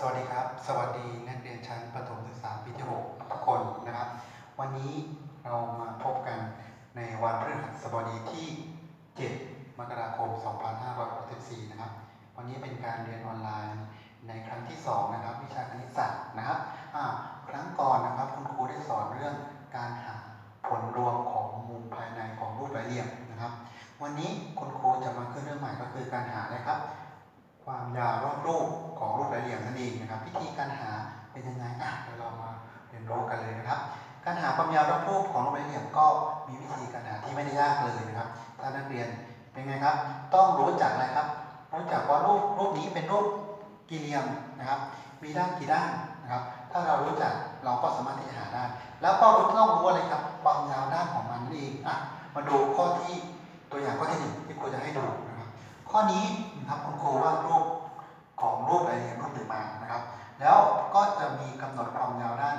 สวัสดีครับ สวัสดีนักเรียนชั้นประถมศึกษาปีที่6ทุกคนนะครับ วันนี้เรามาพบกันในวันพฤหัสบดีที่ 7 มกราคม 2564 นะครับ วันนี้เป็นการเรียนออนไลน์ในครั้งที่ 2 นะครับ วิชาคณิตศาสตร์นะารหาความยาวรอบรูปของรูปหลายเหลี่ยมก็มีวิธีการหาที่ไม่ได้ยากเลยนะครับถ้านักเรียนเป็นไงครับ ต้องรู้จักอะไรครับ รู้จักว่ารูปรูปนี้เป็นรูปกี่เหลี่ยมนะครับ มีด้านกี่ด้านนะครับ ถ้าเรารู้จักเราก็สามารถที่จะหาได้ แล้วก็ต้องรู้อะไรครับ ความยาวด้านของมันเองอะมาดูข้อที่ตัวอย่างข้อที่หนึ่งที่ครูจะให้ดูนะครับ ข้อนี้นะครับคุณครูว่ารูปของรูปหลายเหลี่ยมรูปหนึ่งมานะครับ แล้วก็จะมีกำหนดความยาวด้าน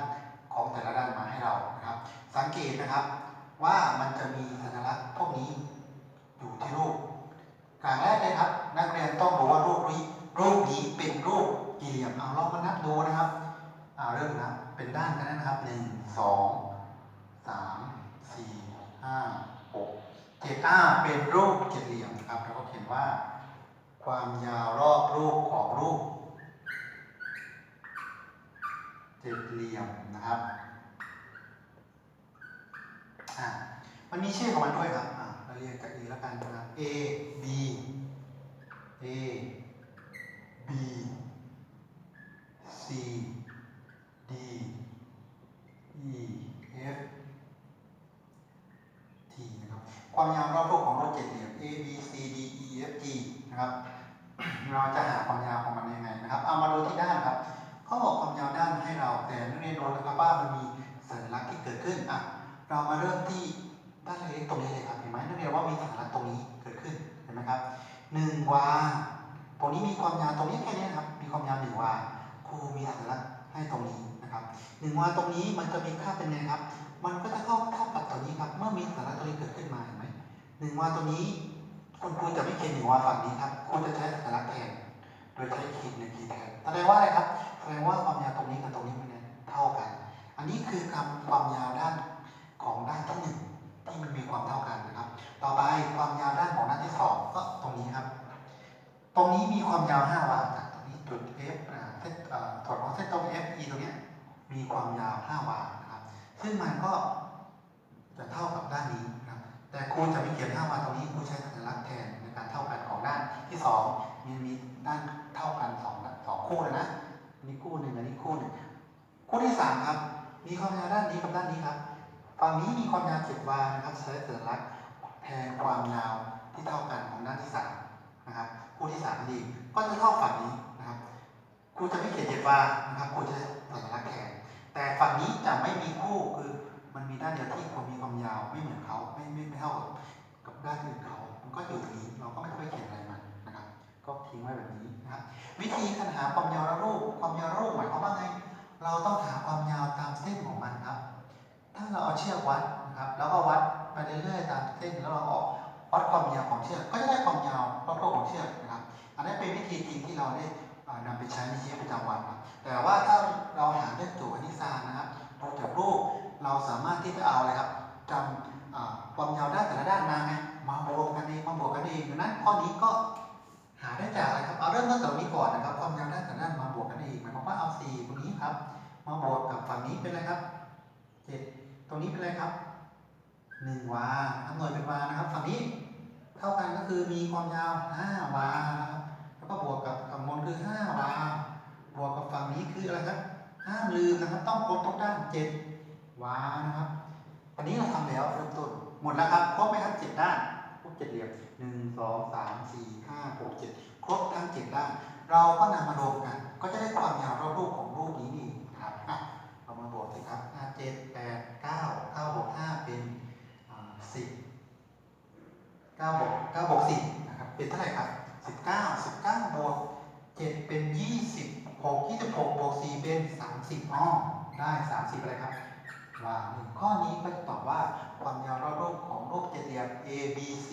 ของแต่ละด้านมาให้เรานะครับ สังเกตนะครับว่ามันจะมีสัญลักษณ์พวกนี้อยู่ที่รูปอย่างแรกเลยครับ นักเรียนต้องรู้ว่ารูปนี้รูปนี้เป็นรูปกี่เหลี่ยมเอาลองมานับดูนะครับอ่าเริ่มนะเป็นด้านกันนะครับหนึ่งสองสามสี่ห้าหกเจ็ดอ้าเป็นรูปเจ็ดเหลี่ยมครับเราก็เขียนว่า ความยาวรอบรูปของรูป เจ็ดเหลี่ยมนะครับอ่ามันมีชื่อของมันด้วยครับอ่าเราเรียนจาก A แล้วกันนะครับ A B A B C D E F T นะครับ ความยาวรอบรูปของรูปเจ็ดเหลี่ยม A B C D E F G นะครับ เราจะหาความยาวของมันยังไงนะครับ เอามาดูที่ด้านครับ เขาบอกความยาวด้านให้เราแต่นักเรียนรู้นะครับว่ามันมีสัญลักษณ์ที่เกิดขึ้นอะเรามาเริ่มที่ด้านเล็กตรงนี้เลยครับเห็นไหมนักเรียนว่ามีสัญลักษณ์ตรงนี้เกิดขึ้นเห็นไหมครับหนึ่งวาตรงนี้มีความยาวตรงนี้แค่นี้ครับมีความยาวหนึ่งวาครูมีสัญลักษณ์ให้ตรงนี้นะครับหนึ่งวาตรงนี้มันจะมีค่าเป็นไงครับ มันก็จะเข้าเท่ากับตัวนี้ครับเมื่อมีสัญลักษณ์ตัวนี้เกิดขึ้นมาเห็นไหมหนึ่งวาตัวนี้คุณครูจะไม่เขียนหนึ่งวาฝั่งนี้ครับครูจะใช้สัญลักษณ์แทน โดยใช้ขีดหนึ่งขีดแทนแสดงว่าอะไรครับแสดงว่าความยาวตรงนี้กับตรงนี้มันเท่ากัน อันนี้คือคำความยาวด้านของด้านที่หนึ่งที่มันมีความเท่ากันนะครับ ต่อไปความยาวด้านของด้านที่สองก็ตรงนี้ครับ ตรงนี้มีความยาว5วาจากตรงนี้จุด F อ่าเส้นถอดของเส้นตรง F E ตรงนี้มีความยาว5วานะครับ ซึ่งมันก็จะเท่ากับด้านนี้นะแต่ครูจะไม่เขียน5วาตรงนี้ครูใช้สัญลักษณ์แทนในการเท่ากันของด้านที่สองมีมีด้าน เท่ากันสองสองคู่เลยนะนนี้คู่หนึ่งอันนี้คู่หนึ่งคู่ที่สามครับ มีความยาวด้านนี้กับด้านนี้ครับฝั่งนี้มีความยาว7วานะครับใช้สัญลักษณ์แทนความยาวที่เท่ากันของด้านที่สามนะครับคู่ที่สามนั่นเองก็จะเท่าฝั่งนี้นะครับครูจะไม่เขียน7วานะครับครูจะใช้สัญลักษณ์แทนแต่ฝั่งนี้จะไม่มีคู่คือมันมีด้านเดียวที่ควรมีความยาวไม่เหมือนเขาไม่ไม่ไม่เท่ากับด้านอื่นเขา มันก็อยู่ตรงนี้เราก็ไม่ต้องไปเขียนอะไร ก็ทิ้งไว้แบบนี้นะครับ วิธีการหาความยาวระรูป ความยาวระรูปหมายความว่าไง เราต้องหาความยาวตามเส้นของมันครับ ถ้าเราเอาเชือกวัดนะครับ แล้วก็วัดไปเรื่อยๆตามเส้นแล้วเราออกวัดความยาวของเชือกก็จะได้ความยาวรอบๆของเชือกนะครับ อันนี้เป็นวิธีจริงที่เราได้อ่านำไปใช้ในชีวิตประจำวันครับแต่ว่าถ้าเราหาด้วยตัวคณิตศาสตร์นะครับดูจากรูปเราสามารถที่จะเอาอะไรครับจำความยาวด้านแต่ละด้านมาไงมาบวกกันเองมาบวกกันเองดังนั้นข้อนี้ก็ หาได้จากอะไรครับ เอาเริ่มต้นจากตรงนี้ก่อนนะครับ ความยาวด้านแต่ละด้านมาบวกกันเองหมายความว่าเอาสี่ตรงนี้ครับ มาบวกกับฝั่งนี้เป็นอะไรครับเจ็ดตรงนี้เป็นอะไรครับหนึ่งวาทำหน่วยเป็นวานะครับ ฝั่งนี้เท่ากันก็คือมีความยาวห้าวาแล้วก็บวกกับคำนวณคือห้าวาบวกกับฝั่งนี้คืออะไรครับห้ามลืมนะครับ ต้องครบทุกด้านเจ็ดวานะครับอันนี้เราทำแล้วเริ่มต้นหมดแล้วครับ ครบไหมครับเจ็ดด้าน เจ็ดเหลี่ยมหนึ่งสองสามสี่ห้าหกเจ็ดครบทั้งเจ็ดด้าน เราก็นำมารวมกัน ก็จะได้ความยาวรอบรูปของรูปนี้นี่ครับอะเรามาบวกสิครับห้าเจ็ดแปดเก้าเก้าบวกห้าเป็นสิบเก้าบวกเก้าบวกสิบนะครับเป็นเท่าไหร่ครับสิบเก้าสิบเก้าบวกเจ็ดเป็นยี่สิบหกยี่สิบหกบวกสี่เป็นสามสิบอ้อได้สามสิบอะไรครับ ว่าหนึ่งข้อนี้ก็จะตอบว่าความยาวรอบรูปของรูปเจ็ดเหลี่ยม A B C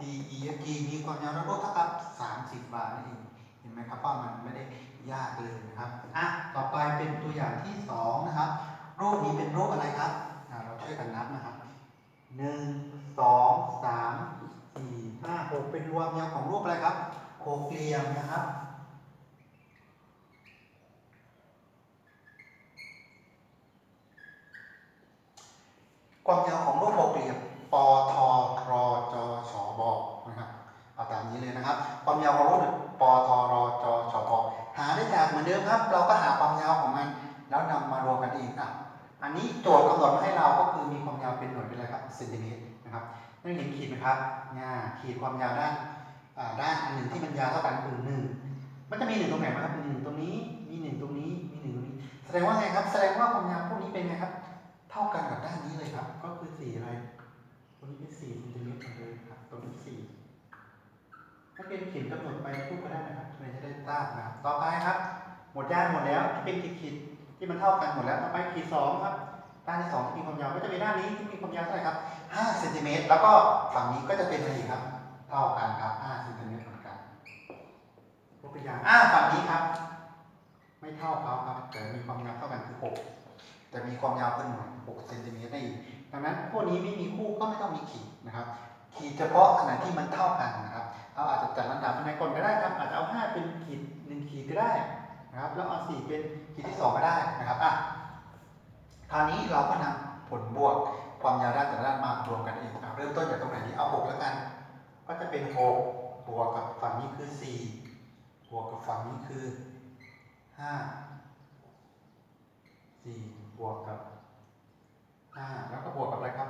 D E F G มีความยาวรอบรูปเท่ากับ30 บาทนั่นเองเห็นไหมครับว่ามันไม่ได้ยากเลยนะครับอะต่อไปเป็นตัวอย่างที่สองนะครับรูปนี้เป็นรูปอะไรครับเราช่วยกันนับนะครับหนึ่งสองสามสี่ห้าหกเป็นรวมยาวของรูปอะไรครับหกเหลี่ยมนะครับ ความยาวของรูปหกเหลี่ยมปทรจชบนะครับเอาตามนี้เลยนะครับ ความยาวของรูปปทรจชบหาได้จากเหมือนเดิมครับ เราก็หาความยาวของมัน แล้วนำมารวมกันเองอะอันนี้โจทย์กำหนดมาให้เราก็คือมีความยาวเป็นหน่วยเป็นอะไรครับเซนติเมตรนะครับนั่นเห็นขีดไหมครับเนี่ยขีดความยาวด้านด้านอันหนึ่งที่มันยาวเท่ากันคือหนึ่งมันจะมีหนึ่งตรงไหนบ้างครับหนึ่งตรงนี้มีหนึ่งตรงนี้มีหนึ่งตรงนี้ แสดงว่าไงครับ แสดงว่าความยาวพวกนี้เป็นไงครับ เท่ากันกับด้านนี้เลยครับ ก็คือสี่อะไร ตรงนี้เป็นสี่เซนติเมตรเหมือนเดิมครับ ตรงนี้สี่ถ้าเป็นเขียนกำหนดไปคู่ก็ได้นะครับเลยจะได้ทราบนะครับ ต่อไปครับ หมดย่านหมดแล้วที่เป็นขีดๆที่มันเท่ากันหมดแล้ว ต่อไปขีดสองครับ ด้านที่สองที่มีความยาวก็จะมีด้านนี้ที่มีความยาวเท่าไหร่ครับห้าเซนติเมตร แล้วก็ฝั่งนี้ก็จะเป็นอะไรครับ เท่ากันครับห้าเซนติเมตรเหมือนกันยกตัวอย่างอ่าฝั่งนี้ครับ ไม่เท่าเขาครับ แต่มีความยาวเท่ากันคือหกแต่มีความยาวเป็นหน่วย เซนติเมตรได้อีกดังนั้นพวกนี้ไม่มีคู่ก็ไม่ต้องมีขีดนะครับขีดเฉพาะขนาดที่มันเท่ากันนะครับเอาอาจจะจัดลำดับในก่อนก็ได้ครับอาจจะเอา 5 เป็นขีดหนึ่งขีดก็ได้นะครับแล้วเอา 4 เป็นขีดที่ 2 ก็ได้นะครับอะคราวนี้เราก็นำผลบวกความยาวด้านแต่ละด้านมารวมกันเองเริ่มต้นจากตรงไหนดีเอา6แล้วกัน ก็จะเป็น6บวกกับฝั่งนี้คือ 4 บวกกับฝั่งนี้คือ5สี่บวกกับ ห้าแล้วก็บวกกับอะไรครับ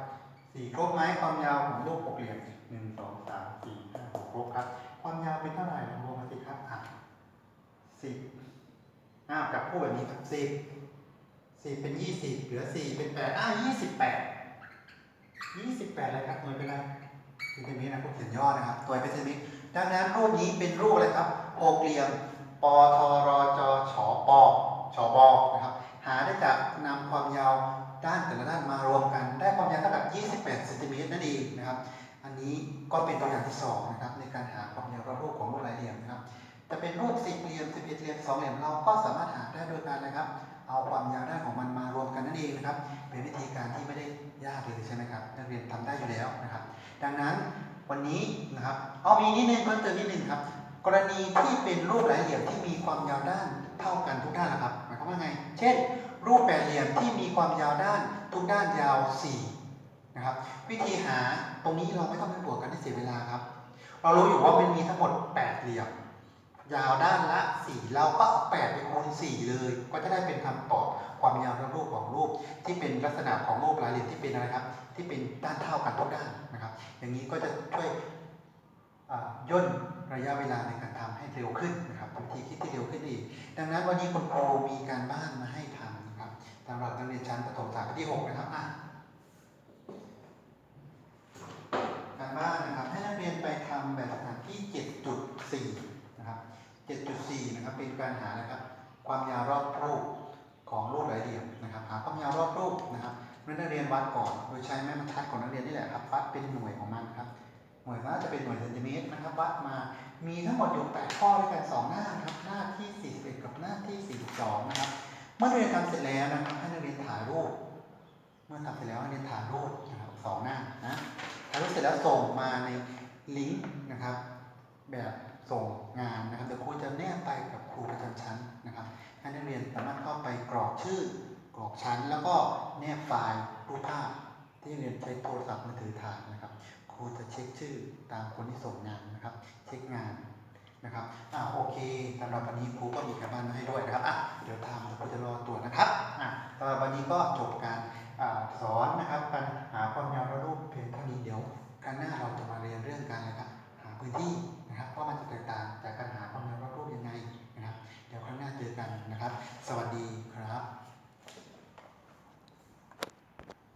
สี่ครบไหมความยาวของรูปหกเหลี่ยมหนึ่งสองสามสี่ห้าหกครบครับ ความยาวเป็นเท่าไหร่ลองรวมมาสิครับอะสิบอ้าวกับคู่แบบนี้ครับสิบสิบเป็นยี่สิบเหลือสี่เป็นแปดอ้าวยี่สิบแปดยี่สิบแปดอะไรครับหน่วยเป็นอะไรเซนติเมตรนะพวกเขียนย่อนะครับตัวเป็นเซนติเมตรดังนั้นรูปนี้เป็นรูปอะไรครับหกเหลี่ยมปทรจชปชบนะครับ หาได้จากนำความยาว ด้านแต่ละด้านมารวมกัน ได้ความยาวเท่ากับ 28เซนติเมตรนั่นเองนะครับ อันนี้ก็เป็นตัวอย่างที่สองนะครับในการหาความยาวรอบรูปของรูปหลายเหลี่ยมนะครับจะเป็นรูปสี่เหลี่ยมสิบเอ็ดเหลี่ยมสองเหลี่ยมเราก็สามารถหาได้โดยการนะครับ เอาความยาวด้านของมันมารวมกันนั่นเองนะครับ เป็นวิธีการที่ไม่ได้ยากเลยใช่ไหมครับนักเรียนทำได้อยู่แล้วนะครับ ดังนั้นวันนี้นะครับเอามีนิดนึงเพิ่มเติมนิดนึงครับ กรณีที่เป็นรูปหลายเหลี่ยมที่มีความยาวด้านเท่ากันทุกด้านนะครับหมายความว่าไง เช่น รูปแปดเหลี่ยมที่มีความยาวด้านทุกด้านยาว4นะครับวิธีหาตรงนี้เราไม่ต้องไปบวกกันให้เสียเวลาครับ เรารู้อยู่ว่ามันมีทั้งหมด8เหลี่ยมยาวด้านละ 4 เราก็เอา8ไปคูณ4 เลย ก็จะได้เป็นคำตอบความยาวทั้งรูปของรูป ที่เป็นลักษณะของรูปหลายเหลี่ยมที่เป็นอะไรครับ ที่เป็นด้านเท่ากันทุกด้านนะครับ อย่างนี้ก็จะช่วยย่นระยะเวลาในการทำให้เร็วขึ้นนะครับวิธีคิดที่เร็วขึ้นอีก ดังนั้นวันนี้คุณครูมีการบ้านมาให้ทำนะครับ สำหรับนักเรียนชั้นประถมศึกษาปีที่ 6 นะครับอะการบ้านนะครับ ให้นักเรียนไปทำแบบฝึกหัดที่ 7.4 นะครับ 7.4 นะครับ เป็นการหานะครับ ความยาวรอบรูปของรูปหลายเหลี่ยมนะครับ หาความยาวรอบรูปนะครับนักเรียนวัดก่อน โดยใช้แม่บรรทัดของนักเรียนนี่แหละครับ วัดเป็นหน่วยของมันครับ หน่วยน่าจะเป็นหน่วยเซนติเมตรนะครับ วัดมา มีทั้งหมดอยู่8ข้อด้วยกัน 2 หน้าครับ หน้าที่41กับหน้าที่42นะครับ เมื่อนักเรียนทำเสร็จแล้วนะครับให้นักเรียนถ่ายรูป เมื่อทำเสร็จแล้วให้นักเรียนถ่ายรูปนะครับสองหน้านะถ่ายรูปเสร็จแล้วส่งมาในลิงก์นะครับ แบบส่งงานนะครับเดี๋ยวครูจะแนบไปกับครูประจำชั้นนะครับให้นักเรียนสามารถเข้าไปกรอกชื่อกรอกชั้น แล้วก็แนบไฟล์รูปภาพที่นักเรียนใช้โทรศัพท์มือถือถ่ายนะครับ ครูจะเช็คชื่อตามคนที่ส่งงานนะครับ เช็คงาน นะครับอ่าโอเคสำหรับวันนี้ครูก็มีการบ้านมาให้ด้วยนะครับอะเดี๋ยวทำเดี๋ยวครูจะรอตรวนะครับอะสำหรับวันนี้ก็จบการอ่าสอนนะครับการหาความยาวและรูปเพียงเท่านี้เดี๋ยวครั้งหน้าเราจะมาเรียนเรื่องการอะไรครับหาพื้นที่นะครับว่ามันจะแตกต่างจากการหาความยาวและรูปยังไงนะครับ เดี๋ยวครั้งหน้าเจอกันนะครับ สวัสดีครับ